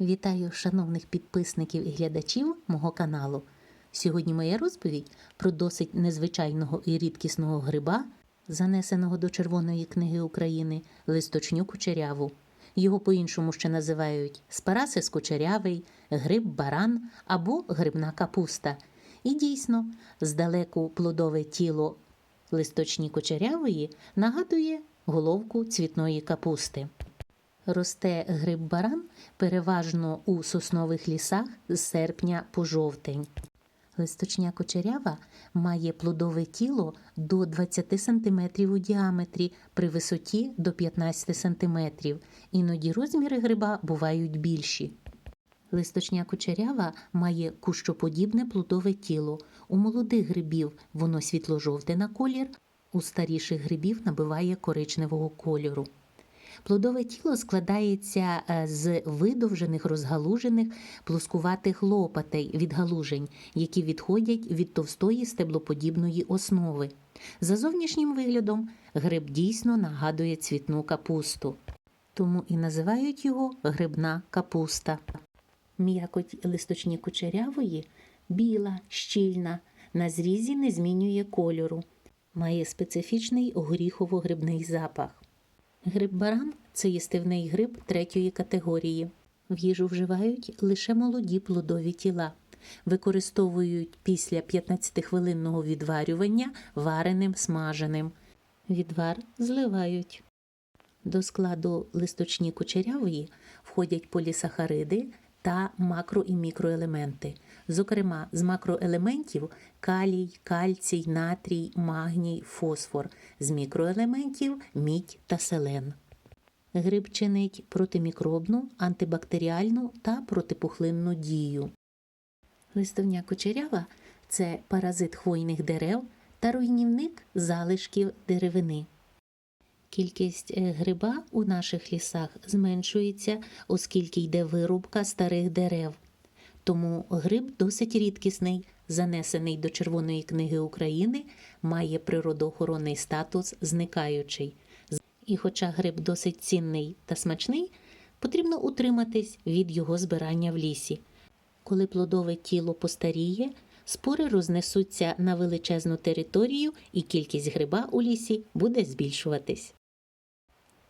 Вітаю шановних підписників і глядачів мого каналу. Сьогодні моя розповідь про досить незвичайного і рідкісного гриба, занесеного до Червоної книги України листочню кучеряву. Його по-іншому ще називають спарасис кучерявий, гриб баран або грибна капуста. І дійсно, здалеку плодове тіло листочні кучерявої нагадує головку цвітної капусти. Росте гриб баран переважно у соснових лісах з серпня по жовтень. Листочня кучерява має плодове тіло до 20 см у діаметрі при висоті до 15 см. Іноді розміри гриба бувають більші. Листочня кучерява має кущоподібне плодове тіло. У молодих грибів воно світло-жовте на колір, у старіших грибів набиває коричневого кольору. Плодове тіло складається е, з видовжених розгалужених плоскуватих лопатей відгалужень, які відходять від товстої стеблоподібної основи. За зовнішнім виглядом гриб дійсно нагадує цвітну капусту, тому і називають його грибна капуста. М'якоть листочні кучерявої біла, щільна, на зрізі не змінює кольору, має специфічний горіхово-грибний запах. Гриб баран це їстивний гриб третьої категорії. В їжу вживають лише молоді плодові тіла. Використовують після 15-хвилинного відварювання вареним смаженим. Відвар зливають. До складу листочні кучерявої входять полісахариди та макро і мікроелементи. Зокрема, з макроелементів калій, кальцій, натрій, магній, фосфор, з мікроелементів мідь та селен. Гриб чинить протимікробну, антибактеріальну та протипухлинну дію. Листовня кучерява це паразит хвойних дерев та руйнівник залишків деревини. Кількість е, гриба у наших лісах зменшується, оскільки йде вирубка старих дерев. Тому гриб досить рідкісний, занесений до Червоної книги України, має природоохоронний статус зникаючий. І хоча гриб досить цінний та смачний, потрібно утриматись від його збирання в лісі. Коли плодове тіло постаріє, спори рознесуться на величезну територію і кількість гриба у лісі буде збільшуватись.